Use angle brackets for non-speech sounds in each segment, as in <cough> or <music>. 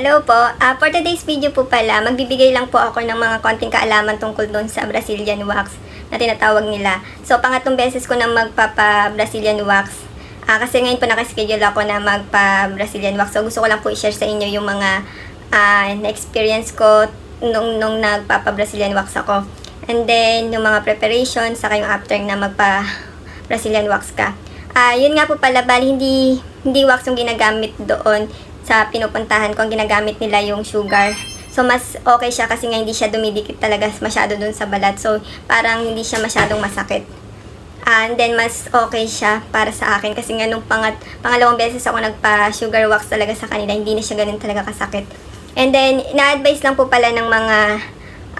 Hello po. Ah, for today's video po pala, magbibigay lang po ako ng mga konting kaalaman tungkol doon sa Brazilian wax na tinatawag nila. So, pangatlong beses ko na magpapa-Brazilian wax. Ah, kasi ngayon po nakaschedule ako na magpa-Brazilian wax. So, gusto ko lang po i-share sa inyo yung mga ah, na-experience ko nung, nung nagpapa-Brazilian wax ako. And then, yung mga preparation, saka yung after na magpa-Brazilian wax ka. Ah, yun nga po pala, bali hindi, hindi wax yung ginagamit doon sa pinupuntahan ko, ang ginagamit nila yung sugar. So, mas okay siya kasi nga hindi siya dumidikit talaga masyado dun sa balat. So, parang hindi siya masyadong masakit. And then, mas okay siya para sa akin kasi nga nung pangat, pangalawang beses ako nagpa-sugar wax talaga sa kanila, hindi na siya ganun talaga kasakit. And then, na-advise lang po pala ng mga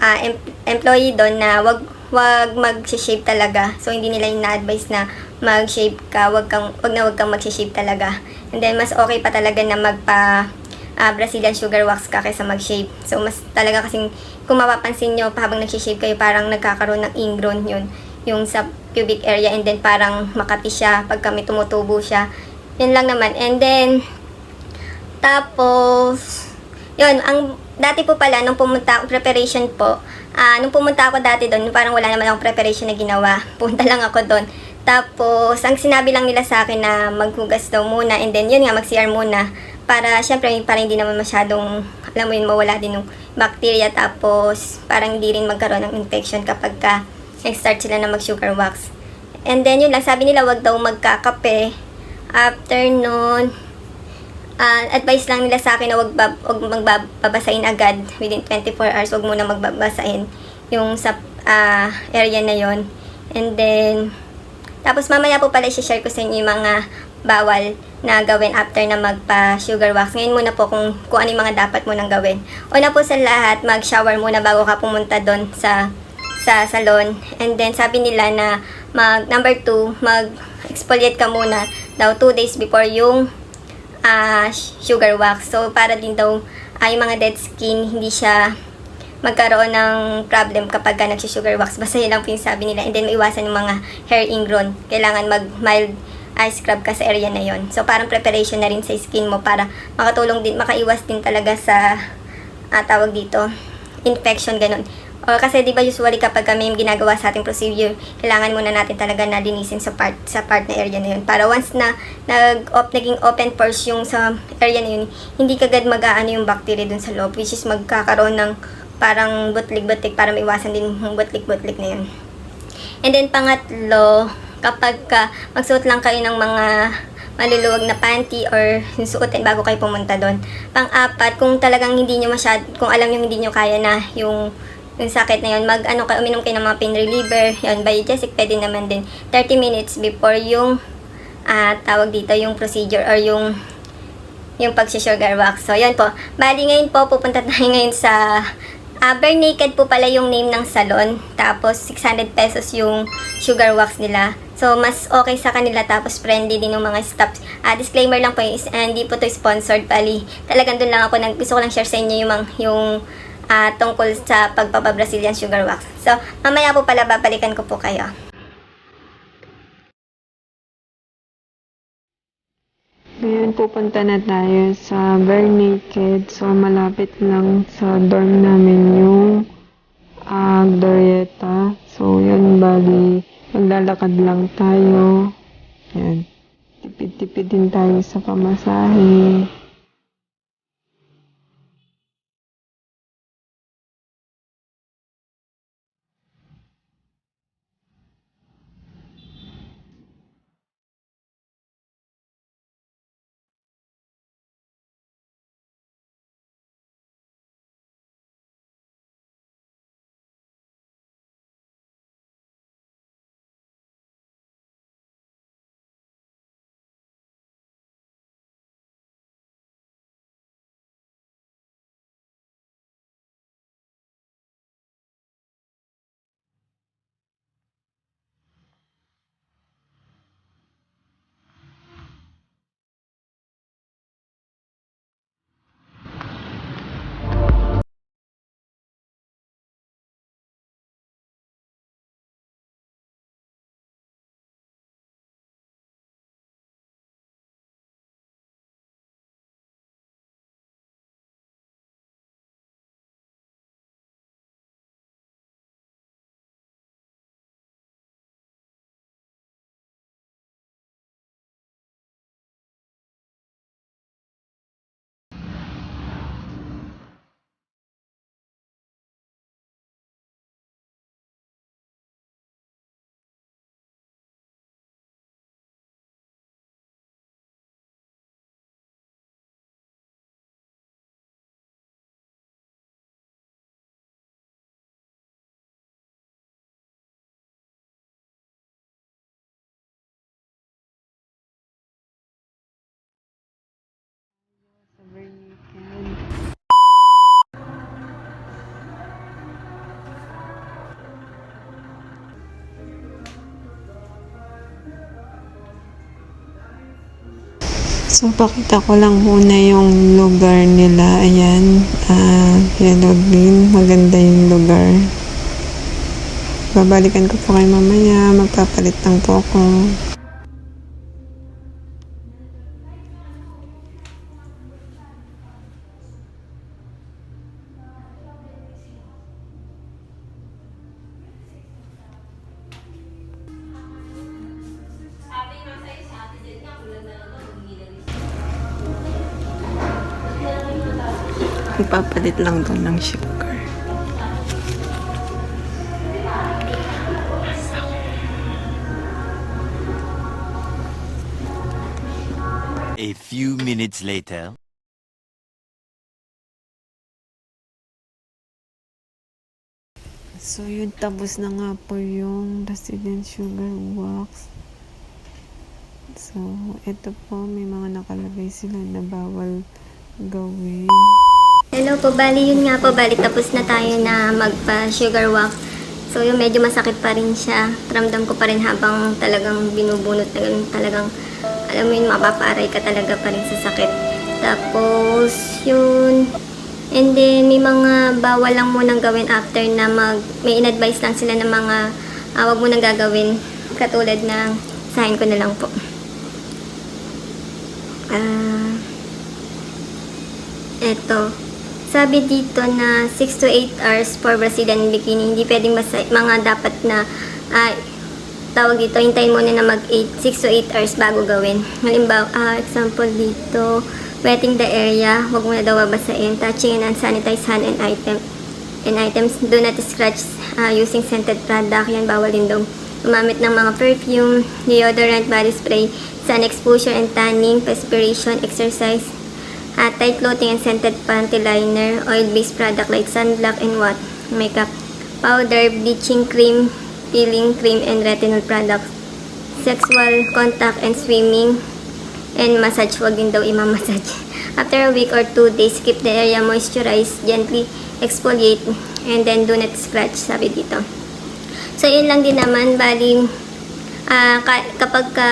ah, em- employee doon na wag wag mag-shave talaga. So, hindi nila yung na-advise na mag-shave ka, wag, kang, wag na wag kang mag-shave talaga. And then, mas okay pa talaga na magpa ah, Brazilian sugar wax ka kaysa mag-shave. So, mas talaga kasing, kung mapapansin nyo, habang nag-shave kayo, parang nagkakaroon ng ingrown yun, yung sa pubic area, and then parang makati siya, pag kami tumutubo siya. Yun lang naman. And then, tapos, yun, ang dati po pala, nung pumunta, preparation po, ah nung pumunta ako dati doon, parang wala naman akong preparation na ginawa. <laughs> Punta lang ako doon. Tapos, ang sinabi lang nila sa akin na maghugas daw muna, and then yun nga, mag-CR muna. Para, syempre, para hindi naman masyadong, alam mo yun, mawala din ng bacteria. Tapos, parang hindi rin magkaroon ng infection kapag ka nag-start sila na mag-sugar wax. And then, yun lang, sabi nila, wag daw magkakape. After nun, ah, advice lang nila sa akin na wag, bab, wag magbabasahin agad within 24 hours. Wag muna magbabasahin yung sa ah, area na yon And then, tapos mamaya po pala i-share ko sa inyo yung mga bawal na gawin after na magpa-sugar wax. Ngayon muna po kung, kung ano yung mga dapat mo nang gawin. Una po sa lahat, mag-shower muna bago ka pumunta doon sa sa salon. And then sabi nila na mag number 2, mag-exfoliate ka muna daw 2 days before yung ah, sugar wax. So para din daw ay mga dead skin hindi siya magkaroon ng problem kapag ka nagsusugar wax. Basta yun lang po yung sabi nila. And then maiwasan yung mga hair ingrown. Kailangan mag mild eye scrub ka sa area na yon. So parang preparation na rin sa skin mo para makatulong din, makaiwas din talaga sa ah, tawag dito, infection ganun. O, kasi di ba usually kapag kami yung ginagawa sa ating procedure, kailangan muna natin talaga na linisin sa part sa part na area na yun. Para once na nag op, naging open pores yung sa area na yun, hindi kagad mag-aano yung bacteria dun sa loob, which is magkakaroon ng parang butlik-butlik para maiwasan din yung butlik-butlik na yun. And then pangatlo, kapag ka magsuot lang kayo ng mga maluluwag na panty or suotin bago kayo pumunta doon. Pang-apat, kung talagang hindi nyo masyad, kung alam nyo hindi nyo kaya na yung yung sakit na yun, mag ano kayo, uminom kayo ng mga pain reliever, yun, biogesic, pwede naman din 30 minutes before yung ah tawag dito, yung procedure or yung yung pag-sugar wax. So, yan po. Bali ngayon po, pupunta <laughs> tayo ngayon sa Ah, Bare Naked po pala yung name ng salon. Tapos, 600 pesos yung sugar wax nila. So, mas okay sa kanila. Tapos, friendly din yung mga staffs. Ah, disclaimer lang po, is, ah, hindi po to sponsored. Bali, talagang doon lang ako. Nag, gusto ko lang share sa inyo yung, mga- yung ah, tungkol sa pagpapa-Brazilian sugar wax. So, mamaya po pala babalikan ko po kayo. Ngayon pupunta na tayo sa Bare Naked. So, malapit lang sa dorm namin yung uh, Glorieta. So, yun, bali, maglalakad lang tayo. Yan. Tipid-tipid din tayo sa pamasahe. So, pakita ko lang muna yung lugar nila. Ayan, ah, yellow green. Maganda yung lugar. Babalikan ko po kayo mamaya. Magpapalit lang po ako. Ipapalit lang doon ng sugar. A few minutes later. So, yun, tapos na nga po yung resident sugar wax. So, ito po, may mga nakalagay sila na bawal gawin. Hello po, bali yun nga po, bali tapos na tayo na magpa-sugar wax. So yung medyo masakit pa rin siya. Ramdam ko pa rin habang talagang binubunot na ganun, talagang alam mo yun, mapaparay ka talaga pa rin sa sakit. Tapos, yun. And then, may mga bawal lang munang gawin after na mag, may in-advise lang sila ng mga, ah, wag mo nang gagawin. Katulad ng, sahin ko na lang po. Ah, eto. Sabi dito na 6 to 8 hours for Brazilian bikini. Hindi pwedeng basta mga dapat na ah, tawag dito, hintayin muna na mag 8, 6 to 8 hours bago gawin. Halimbawa, ah, example dito, wetting the area, wag mo na daw babasain, touching and unsanitized hand and item and items, do not scratch ah, using scented product, yan bawal din daw. Gumamit ng mga perfume, deodorant, body spray, sun exposure and tanning, perspiration, exercise, uh, tight clothing and scented panty liner, oil-based product like sunblock and what, makeup, powder, bleaching cream, peeling cream, and retinol products, sexual contact and swimming, and massage, wag din daw imamassage. <laughs> After a week or two days, keep the area moisturized, gently exfoliate, and then do not scratch, sabi dito. So, yun lang din naman, bali, ah, ka- kapag ka,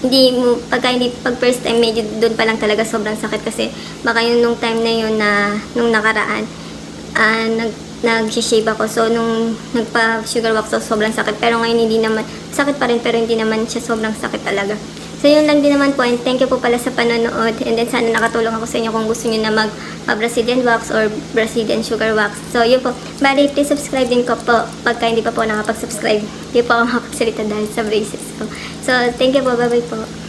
hindi mo, pagka hindi, pag first time, medyo doon pa lang talaga sobrang sakit kasi baka yun nung time na yun na, nung nakaraan, ah, nag, nag-shave ako. So, nung nagpa sugar wax, so sobrang sakit. Pero ngayon hindi naman, sakit pa rin, pero hindi naman siya sobrang sakit talaga. So, yun lang din naman po. And thank you po pala sa panonood. And then, sana nakatulong ako sa inyo kung gusto niyo na mag uh, Brazilian wax or Brazilian sugar wax. So, yun po. Bali, please subscribe din ko po pagka hindi pa po nakapag-subscribe. Hindi po ako makapagsalita dahil sa braces ko. So, thank you po. Bye-bye po.